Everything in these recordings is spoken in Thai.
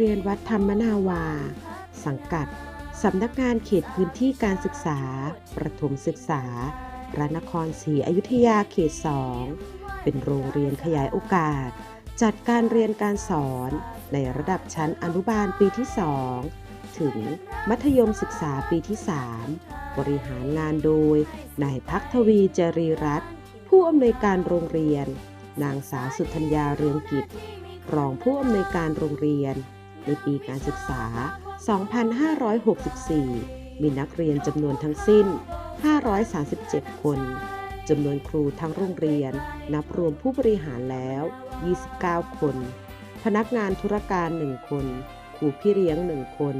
โรงเรียนวัดธรรมนาวา สังกัด สำนักงานเขตพื้นที่การศึกษา ประถมศึกษา พระนครศรีอยุธยาเขต 2 เป็นโรงเรียนขยายโอกาส จัดการเรียนการสอนในระดับชั้นอนุบาลปีที่ 2 ถึงมัธยมศึกษาปีที่ 3 บริหารงานโดย นายพักทวีจรีรัตน์ผู้อำนวยการโรงเรียน นางสาวสุธัญญาเรืองกิจ รองผู้อำนวยการโรงเรียน ในปีการศึกษา 2564 มีนักเรียนจำนวนทั้งสิ้น 537 คนจำนวนครูทั้งโรงเรียน นับรวมผู้บริหารแล้ว 29 คน พนักงานธุรการ 1 คนครูพี่เลี้ยง 1 คน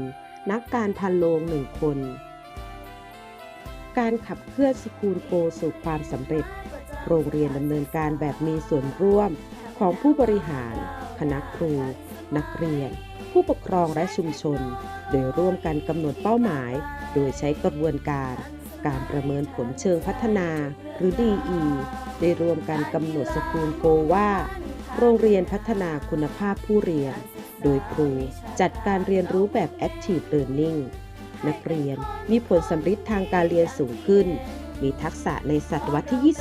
นักการพันโลง 1 คน การขับเคลื่อนสกูลโกสู่ความสำเร็จ โรงเรียนดำเนินการแบบมีส่วนร่วมของผู้บริหาร คณะครู นักเรียน ผู้ปกครองและชุมชน โดยร่วมกันกำหนดเป้าหมาย โดยใช้กระบวนการ การประเมินผลเชิงพัฒนา หรือ DE ได้รวมกันกำหนดสกูลโกว่า โรงเรียนพัฒนาคุณภาพผู้เรียน โดยครูจัดการเรียนรู้แบบ Active Learning นักเรียนมีผลสำฤทธิ์ทางการเรียนสูงขึ้น มีทักษะในศตวรรษที่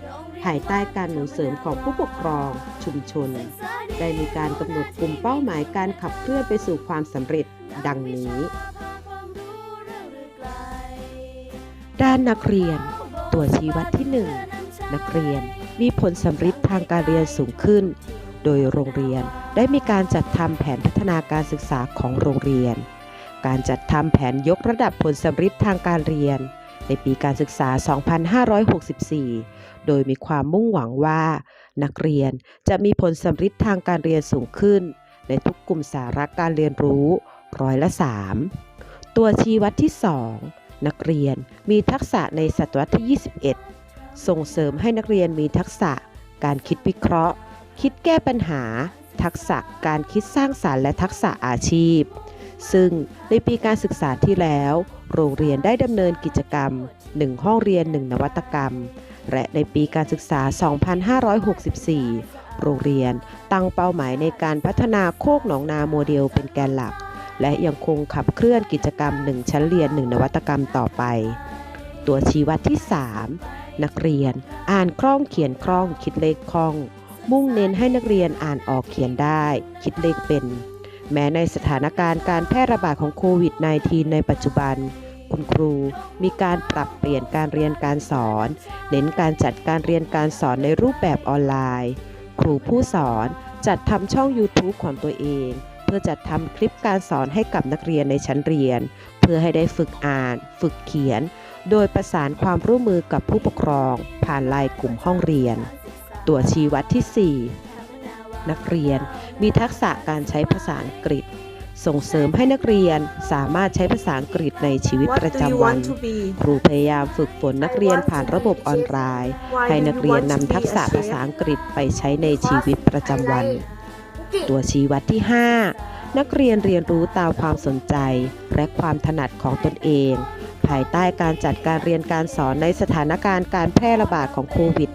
21 ภายใต้การหนุนเสริมของผู้ปกครอง ชุมชน ได้มีการกำหนดกลุ่มเป้าหมายการขับเคลื่อนไปสู่ความสำเร็จดังนี้ ด้านนักเรียน ตัวชี้วัดที่ 1 นักเรียนมีผลสำฤทธิ์ทางการเรียนสูงขึ้น โดยโรงเรียนได้มีการจัดทำแผนพัฒนาการศึกษาของโรงเรียน การจัดทำแผนยกระดับผลสำฤทธิ์ทางการเรียน ในปีการศึกษา 2564 โดยมีความมุ่งหวังว่า นักเรียนจะมีผลสำฤทธิ์ทางการเรียนสูงขึ้น ในทุกกลุ่มสาระการเรียนรู้ร้อยละ 3 ตัวชี้วัดที่ 2 นักเรียนมีทักษะในศตวรรษที่ 21 ส่งเสริมให้นักเรียนมีทักษะการคิดวิเคราะห์ คิดแก้ปัญหา ทักษะการคิดสร้างสารรค์และทักษะอาชีพ ซึ่งในปีการศึกษาที่แล้ว โรงเรียนได้ดำเนินกิจกรรม 1 ห้องเรียน 1 นวัตกรรม และในปีการศึกษา 2564 โรงเรียนตั้งเป้าหมายในการพัฒนาโคกหนองนาโมเดลเป็นแกนหลัก และยังคงขับเคลื่อนกิจกรรม 1 ชั้นเรียน 1 นวัตกรรมต่อไป ตัวชี้วัดที่ 3 นักเรียนอ่านคล่องเขียนคล่องคิดเลขคล่อง มุ่งเน้นให้นักเรียนอ่านออกเขียนได้ คิดเลขเป็น แม้ในสถานการณ์การแพร่ระบาดของโควิด -19 ในปัจจุบัน คุณครู มีการปรับเปลี่ยนการเรียนการสอน เน้นการจัดการเรียนการสอนในรูปแบบออนไลน์ ครูผู้สอนจัดทำช่อง YouTube ของตัวเอง เพื่อจัดทำคลิปการสอนให้กับนักเรียนในชั้นเรียน เพื่อให้ได้ฝึกอ่าน ฝึกเขียน โดยประสานความร่วมมือกับผู้ปกครอง ผ่านไลน์กลุ่มห้องเรียน ตัวชี้วัดที่ 4 นักเรียนมีทักษะการใช้ภาษาอังกฤษ ส่งเสริมให้นักเรียนสามารถใช้ภาษาอังกฤษในชีวิต What ประ do you จำวัน want to be? ครูพยายามฝึกฝนนักเรียนผ่านระบบออนไลน์ Why ให้ do นัก you เรียน want to นำ be ทักษะ a ภาษา chef? อังกฤษไปใช้ในชีวิตประจำวัน ตัวชี้วัดที่ 5 นักเรียนเรียนรู้ตามความสนใจและความถนัดของตนเอง ภายใต้การจัดการเรียนการสอนในสถานการณ์การแพร่ระบาดของโควิด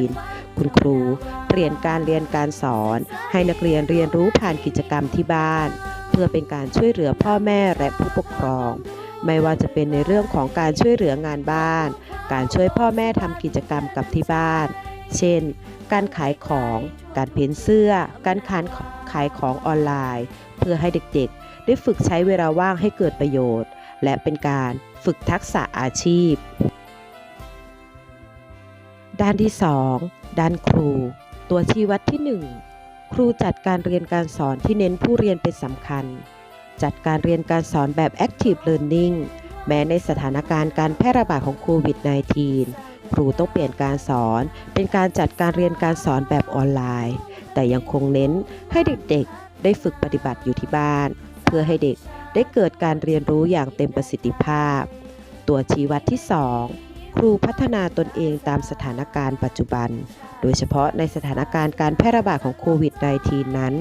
-19 คุณครูเปลี่ยนการเรียนการสอน ให้นักเรียนเรียนรู้ผ่านกิจกรรมที่บ้าน เพื่อเป็นการช่วยเหลือพ่อแม่และผู้ปกครอง ไม่ว่าจะเป็นในเรื่องของการช่วยเหลืองานบ้าน การช่วยพ่อแม่ทำกิจกรรมกับที่บ้าน เช่น การขายของ การเพ้นเสื้อ การขายขายของออนไลน์ เพื่อให้เด็กๆ ได้ฝึกใช้เวลาว่างให้เกิดประโยชน์ และเป็นการฝึกทักษะอาชีพ ด้านที่ 2 ด้านครู ตัวชี้วัดที่ 1 ครูจัดการเรียนการสอนที่เน้นผู้เรียนเป็นสำคัญ จัดการเรียนการสอนแบบ Active Learning แม้ในสถานการณ์การแพร่ระบาดของโควิด -19 ครูต้องเปลี่ยนการสอนเป็นการจัดการเรียนการสอนแบบออนไลน์ แต่ยังคงเน้นให้เด็กๆ ได้ฝึกปฏิบัติอยู่ที่บ้าน เพื่อให้เด็ก ได้เกิดการเรียนรู้อย่างเต็มประสิทธิภาพ ตัวชี้วัดที่ 2 ครูพัฒนาตนเองตามสถานการณ์ปัจจุบัน โดยเฉพาะในสถานการณ์การแพร่ระบาดของโควิด -19 นั้น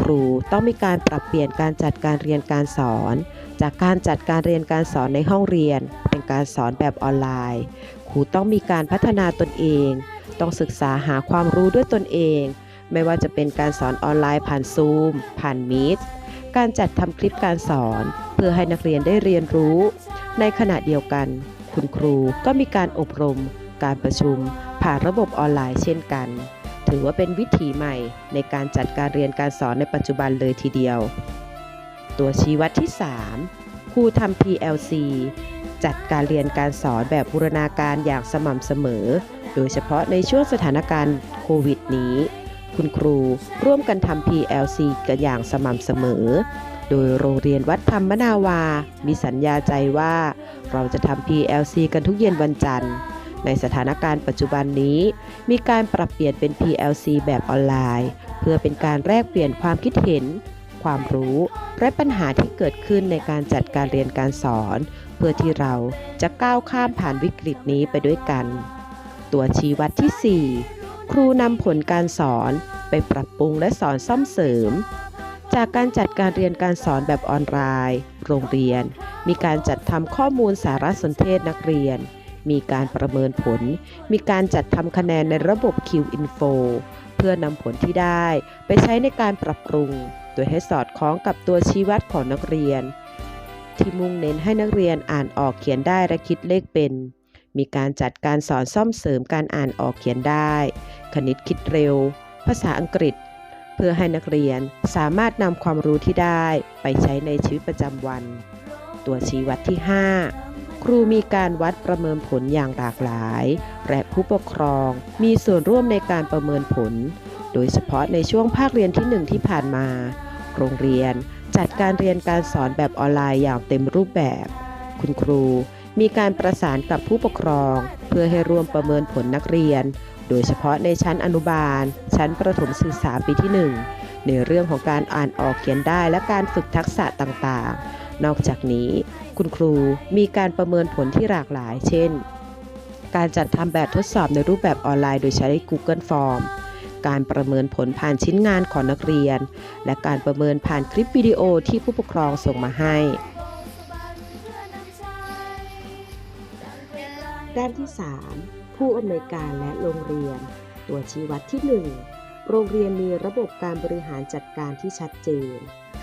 ครูต้องมีการปรับเปลี่ยนการจัดการเรียนการสอน จากการจัดการเรียนการสอนในห้องเรียน เป็นการสอนแบบออนไลน์ ครูต้องมีการพัฒนาตนเอง ต้องศึกษาหาความรู้ด้วยตนเอง ไม่ว่าจะเป็นการสอนออนไลน์ผ่านซูมผ่านมีด การจัดทำคลิปการสอน เพื่อให้นักเรียนได้เรียนรู้ ในขณะเดียวกัน คุณครูก็มีการอบรม การประชุม ผ่านระบบออนไลน์เช่นกัน ถือว่าเป็นวิถีใหม่ในการจัดการเรียนการสอนในปัจจุบันเลยทีเดียว ตัวชี้วัดที่ 3 ครูทำ PLC จัดการเรียนการสอนแบบบูรณาการอย่างสม่ำเสมอ โดยเฉพาะในช่วงสถานการณ์โควิดนี้ คุณครูร่วมกันทำ PLC กันอย่างสม่ำเสมอ โดยโรงเรียนวัดธรรมนาวา มีสัญญาใจว่า เราจะทำ PLC กันทุกเย็นวันจันทร์ ในสถานการณ์ปัจจุบันนี้ มีการปรับเปลี่ยนเป็น PLC แบบออนไลน์ เพื่อเป็นการแลกเปลี่ยนความคิดเห็น ความรู้ และปัญหาที่เกิดขึ้นในการจัดการเรียนการสอน เพื่อที่เราจะก้าวข้ามผ่านวิกฤตนี้ไปด้วยกัน ตัวชี้วัดที่ 4 ครูนำผลการสอนไปปรับปรุงและสอนซ่อมเสริม จากการจัดการเรียนการสอนแบบออนไลน์ โรงเรียน มีการจัดทำข้อมูลสารสนเทศนักเรียน มีการประเมินผล มีการจัดทำคะแนนในระบบ Q-Info เพื่อนำผลที่ได้ไปใช้ในการปรับปรุง โดยให้สอดคล้องกับตัวชี้วัดของนักเรียน ที่มุ่งเน้นให้นักเรียนอ่านออกเขียนได้และคิดเลขเป็น มีการจัดการสอนซ่อมเสริมการอ่านออกเขียนได้ คณิตคิดเร็ว ภาษาอังกฤษ เพื่อให้นักเรียนสามารถนำความรู้ที่ได้ไปใช้ในชีวิตประจำวัน ตัวชี้วัดที่ 5 ครูมีการวัดประเมินผลอย่างหลากหลาย และผู้ปกครองมีส่วนร่วมในการประเมินผล โดยเฉพาะในช่วงภาคเรียนที่ 1 ที่ผ่านมา โรงเรียนจัดการเรียนการสอนแบบออนไลน์อย่างเต็มรูปแบบ คุณครู มีการประสานกับผู้ปกครอง เพื่อให้ร่วมประเมินผลนักเรียน โดยเฉพาะในชั้นอนุบาล ชั้นประถมศึกษาปีที่ 1 ในเรื่องของการอ่านออกเขียนได้และการฝึกทักษะต่างๆ นอกจากนี้ คุณครูมีการประเมินผลที่หลากหลาย เช่น การจัดทำแบบทดสอบในรูปแบบออนไลน์โดยใช้ Google Form การประเมินผลผ่านชิ้นงานของนักเรียน และการประเมินผ่านคลิปวิดีโอที่ผู้ปกครองส่งมาให้ ด้านที่ 3 ผู้อำนวยการและโรงเรียน ตัวชี้วัดที่ 1 โรงเรียนมีระบบการบริหารจัดการที่ชัดเจน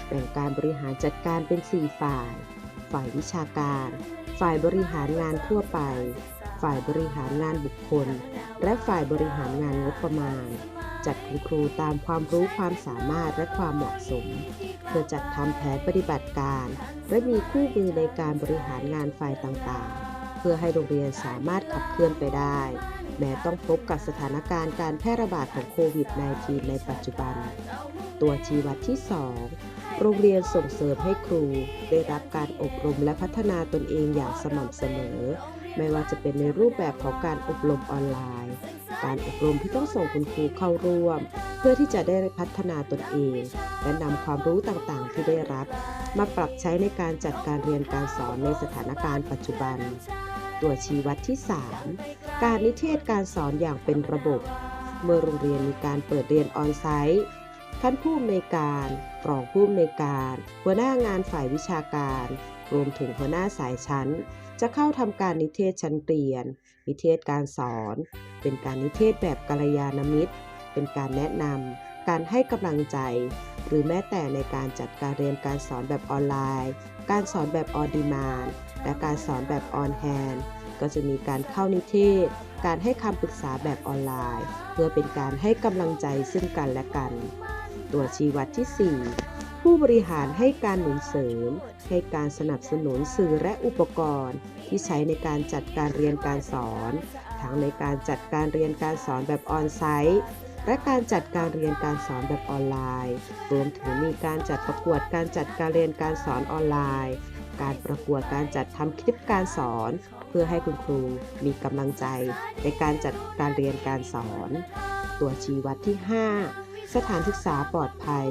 แบ่งการบริหารจัดการเป็น 4 ฝ่าย ฝ่ายวิชาการ ฝ่ายบริหารงานทั่วไป ฝ่ายบริหารงานบุคคล และฝ่ายบริหารงานงบประมาณ จัดคุณครูตามความรู้ความสามารถและความเหมาะสม เพื่อจัดทำแผนปฏิบัติการ และมีคู่มือในการบริหารงานฝ่ายต่างๆ เพื่อให้โรงเรียนสามารถขับเคลื่อนไปได้ แม้ต้องพบกับสถานการณ์การแพร่ระบาดของโควิด -19 ในปัจจุบัน ตัวชี้วัดที่ 2 โรงเรียนส่งเสริมให้ครู ได้รับการอบรมและพัฒนาตนเองอย่างสม่ำเสมอ ไม่ว่าจะเป็นในรูปแบบของการอบรมออนไลน์ การอบรมที่ต้องส่งคุณครูเข้าร่วม เพื่อที่จะได้พัฒนาตนเอง และนำความรู้ต่างๆ ที่ได้รับ มาปรับใช้ในการจัดการเรียนการสอนในสถานการณ์ปัจจุบัน ตัวชี้วัดที่ 3 การนิเทศการสอนอย่างเป็นระบบ เมื่อโรงเรียนมีการเปิดเรียนออนไซต์ท่านผู้อำนวยการรองผู้อำนวยการ หัวหน้างานฝ่ายวิชาการ รวมถึงหัวหน้าสายชั้น จะเข้าทำการนิเทศชั้นเรียน นิเทศการสอน เป็นการนิเทศแบบกัลยาณมิตร เป็นการแนะนำ การให้กำลังใจ หรือแม้แต่ในการจัดการเรียนการสอนแบบออนไลน์ การสอนแบบออนดีมานและการสอนแบบออนแฮนก็จะมีการเข้านิเทศ การให้คำปรึกษาแบบออนไลน์ เพื่อเป็นการให้กำลังใจซึ่งกันและกัน ตัวชี้วัดที่ 4 ผู้บริหารให้การหนุนเสริม ให้การสนับสนุนสื่อและอุปกรณ์ ที่ใช้ในการจัดการเรียนการสอน ทั้งในการจัดการเรียนการสอนแบบออนไซต์ และการจัดการเรียนการสอนแบบออนไลน์ รวมถึงมีการจัดประกวดการจัดการเรียนการสอนออนไลน์ การประกวดการจัดทำคลิปการสอน เพื่อให้คุณครูมีกำลังใจในการจัดการเรียนการสอน ตัวชี้วัดที่ 5 สถานศึกษาปลอดภัย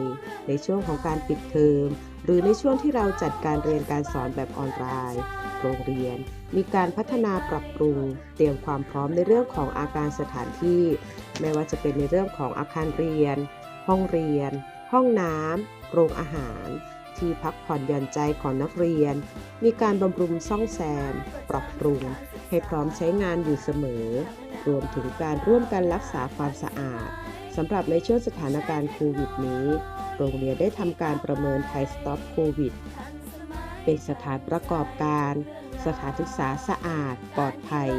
ในช่วงของการปิดเทอม หรือในช่วงที่เราจัดการเรียนการสอนแบบออนไลน์ โรงเรียน มีการพัฒนาปรับปรุง เตรียมความพร้อมในเรื่องของอาการสถานที่ ไม่ว่าจะเป็นในเรื่องของอาคารเรียน ห้องเรียน ห้องน้ำโรงอาหาร ที่พักผ่อนหย่อนใจของนักเรียน มีการบำรุงซ่องแซม ปรับปรุง ให้พร้อมใช้งานอยู่เสมอ รวมถึงการร่วมกันรักษาความสะอาด สำหรับในช่วงสถานการณ์โควิดนี้ โรงเรียนได้ทำการประเมินไทยสต็อปโควิด เป็นสถานประกอบการ สถานศึกษาสะอาด ปลอดภัย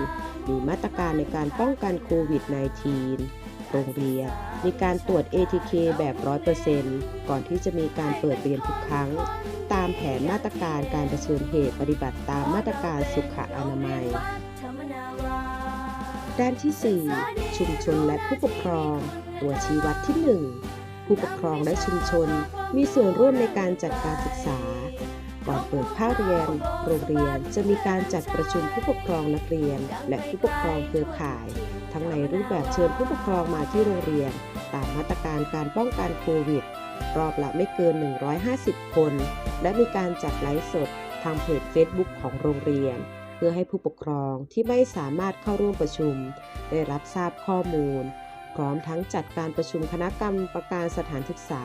มีมาตรการในการป้องกันโควิด -19 โรงเรียนมีการตรวจ ATK แบบ 100%ก่อนที่จะมีการเปิดเรียนทุกครั้ง ตามแผนมาตรการการเผชิญเหตุปฏิบัติตามมาตรการสุขอนามัย ด้านที่ 4 ชุมชนและผู้ปกครอง ตัวชี้วัดที่ 1 ผู้ปกครองและชุมชนมีส่วนร่วมในการจัดการศึกษา ก่อนเปิดภาคเรียน โรงเรียนจะมีการจัดประชุมผู้ปกครองนักเรียน และผู้ปกครองเครือข่าย ทั้งในรูปแบบเชิญผู้ปกครองมาที่โรงเรียน ตามมาตรการการป้องกันโควิด รอบละไม่เกิน 150 คน และมีการจัดไลฟ์สดทางเพจ Facebook ของโรงเรียน เพื่อให้ผู้ปกครองที่ไม่สามารถเข้าร่วมประชุม ได้รับทราบข้อมูล พร้อมทั้งจัดการประชุมคณะกรรมการสถานศึกษา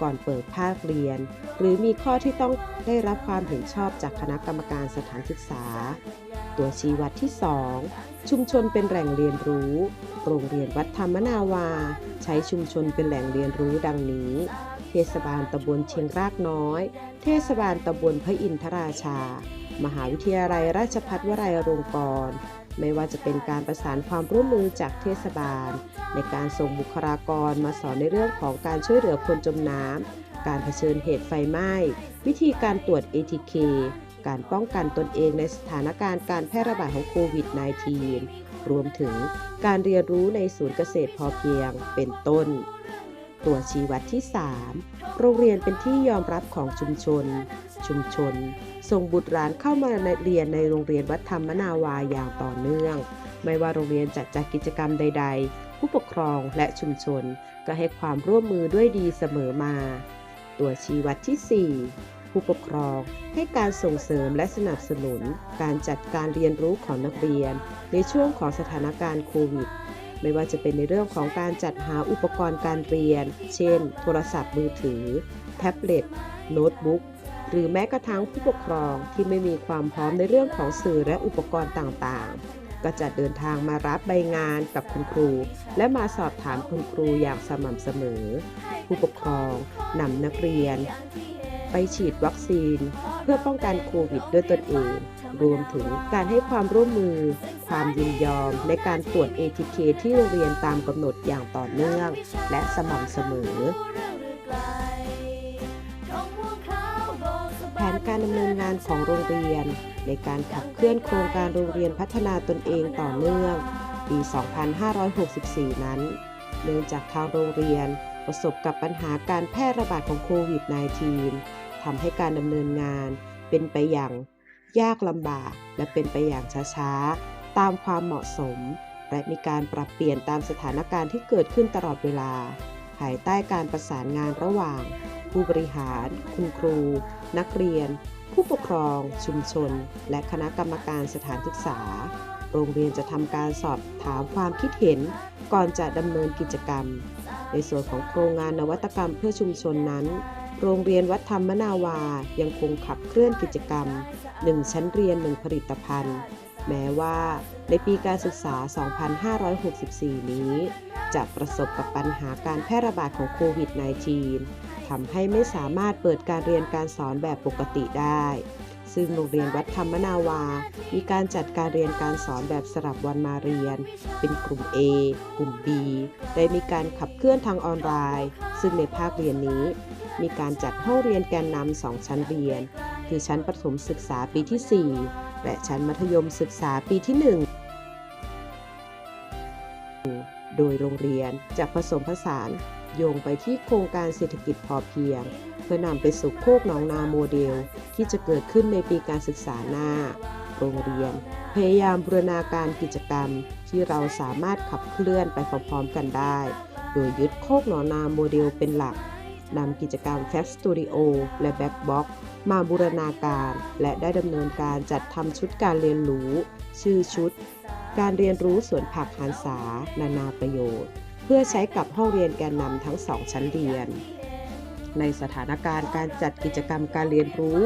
ก่อนเปิดภาคเรียน หรือมีข้อที่ต้องได้รับความเห็นชอบจากคณะกรรมการสถานศึกษา ตัวชี้วัดที่ 2 ชุมชนเป็นแหล่งเรียนรู้ โรงเรียนวัดธรรมนาวา ใช้ชุมชนเป็นแหล่งเรียนรู้ดังนี้เทศบาลตำบลเชียงรากน้อย เทศบาลตำบลพระอินทราชา มหาวิทยาลัยราชภัฏวลัยโรงกรณ์ไม่ว่าจะเป็นการประสานความร่วมมือจากเทศบาล ในการส่งบุคลากรมาสอนในเรื่องของการช่วยเหลือคนจมน้ำ การเผชิญเหตุไฟไหม้ วิธีการตรวจ ATK การป้องกันตนเองในสถานการณ์การแพร่ระบาดของโควิด -19 รวมถึงการเรียนรู้ในศูนย์เกษตรพอเพียงเป็นต้น ตัวชี้วัดที่ 3 โรงเรียนเป็นที่ยอมรับของชุมชน ชุมชน ส่งบุตรหลานเข้ามาเรียนในโรงเรียนวัดธรรมนาวาอย่างต่อเนื่อง ไม่ว่าโรงเรียนจัดจัดกิจกรรมใด ๆ ผู้ปกครองและชุมชน ก็ให้ความร่วมมือด้วยดีเสมอมา ตัวชี้วัดที่ 4 ผู้ปกครองให้การส่งเสริมและสนับสนุน การจัดการเรียนรู้ของนักเรียน ในช่วงของสถานการณ์โควิด ไม่ว่าจะเป็นในเรื่องของการจัดหาอุปกรณ์การเรียน เช่น โทรศัพท์มือถือ แท็บเล็ต โน้ตบุ๊ก หรือแม้กระทั่งผู้ปกครองที่ไม่มีความพร้อมในเรื่องของสื่อและอุปกรณ์ต่างๆ ก็จะเดินทางมารับใบงานกับคุณครู และมาสอบถามคุณครูอย่างสม่ำเสมอ ผู้ปกครองนำนักเรียน ไปฉีดวัคซีน เพื่อป้องกันโควิดด้วยตนเอง รวมถึงการให้ความร่วมมือ ความยินยอมในการตรวจ ATK ที่โรงเรียนตามกำหนดอย่างต่อเนื่อง และสม่ำเสมอแผนการดำเนินงานของโรงเรียน ในการขับเคลื่อนโครงการโรงเรียนพัฒนาตนเองต่อเนื่อง ปี 2564 นั้น เนื่องจากทางโรงเรียนประสบกับปัญหาการแพร่ระบาดของโควิด -19 ทำให้การดำเนินงานเป็นไปอย่าง ยากลำบากและเป็นไปอย่างช้าๆ ตามความเหมาะสม และมีการปรับเปลี่ยนตามสถานการณ์ที่เกิดขึ้นตลอดเวลา ภายใต้การประสานงานระหว่าง ผู้บริหาร คุณครู นักเรียน ผู้ปกครอง ชุมชน และคณะกรรมการสถานศึกษา โรงเรียนจะทำการสอบถามความคิดเห็น ก่อนจะดำเนินกิจกรรม ในส่วนของโครงงานนวัตกรรมเพื่อชุมชนนั้น โรงเรียนวัดธรรมนาวายังคงขับเคลื่อนกิจกรรม 1 ชั้นเรียน 1 ผลิตภัณฑ์ แม้ว่าในปีการศึกษา 2564 นี้ จะประสบกับปัญหาการแพร่ระบาดของโควิด -19 ทำให้ไม่สามารถเปิดการเรียนการสอนแบบปกติได้ ซึ่งโรงเรียนวัดธรรมนาวา มีการจัดการเรียนการสอนแบบสลับวันมาเรียน เป็นกลุ่ม A กลุ่ม B ได้มีการขับเคลื่อนทางออนไลน์ ซึ่งในภาคเรียนนี้ มีการจัดห้องเรียนแกนนำสองชั้นเรียน คือชั้นประถมศึกษาปีที่ 4 และชั้นมัธยมศึกษาปีที่ 1 โดยโรงเรียนจะผสมผสานโยงไปที่โครงการเศรษฐกิจพอเพียง เพื่อนำไปสู่โคกหนองนาโมเดล ที่จะเกิดขึ้นในปีการศึกษาหน้า โรงเรียน พยายามบูรณาการกิจกรรมที่เราสามารถขับเคลื่อนไปพร้อมๆกันได้ โดยยึดโคกหนองนาโมเดลเป็นหลัก นำกิจกรรม f a c Studio และ Backbox มาบูรณาการ และได้ดำเนินการจัดทำชุดการเรียนรู้ ชื่อชุด การเรียนรู้สวนผักหันษา นานาประโยชน์ เพื่อใช้กับห้องเรียนแกนนำทั้งสองชั้นเรียน ในสถานการณ์การจัดกิจกรรมการเรียนรู้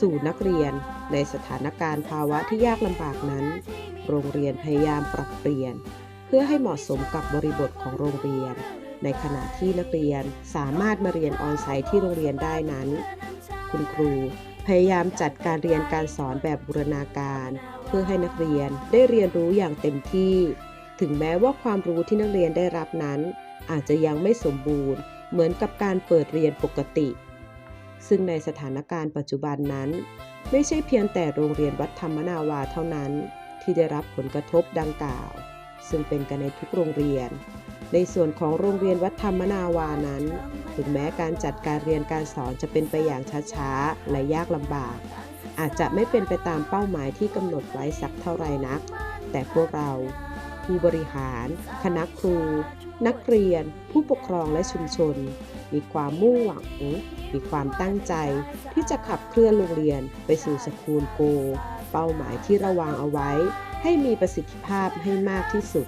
สู่นักเรียน ในสถานการณ์ภาวะที่ยากลำบากนั้น โรงเรียนพยายามปรับเปลี่ยน เพื่อให้เหมาะสมกับบริบทของโรงเรียน ในขณะที่นักเรียนสามารถมาเรียนออนไซต์ที่โรงเรียนได้นั้น คุณครูพยายามจัดการเรียนการสอนแบบบูรณาการ เพื่อให้นักเรียนได้เรียนรู้อย่างเต็มที่ ถึงแม้ว่าความรู้ที่นักเรียนได้รับนั้น อาจจะยังไม่สมบูรณ์ เหมือนกับการเปิดเรียนปกติ ซึ่งในสถานการณ์ปัจจุบันนั้น ไม่ใช่เพียงแต่โรงเรียนวัดธรรมนาวาเท่านั้น ที่ได้รับผลกระทบดังกล่าว ซึ่งเป็นกันในทุกโรงเรียน ในส่วนของโรงเรียนวัดธรรมนาวานั้น ถึงแม้การจัดการเรียนการสอนจะเป็นไปอย่างช้าๆ และยากลำบาก อาจจะไม่เป็นไปตามเป้าหมายที่กำหนดไว้สักเท่าไรนัก แต่พวกเราผู้บริหาร คณะครู นักเรียน ผู้ปกครองและชุมชน มีความมุ่งหวัง มีความตั้งใจ ที่จะขับเคลื่อนโรงเรียนไปสู่สกูลโก เป้าหมายที่เราวางเอาไว้ ให้มีประสิทธิภาพให้มากที่สุด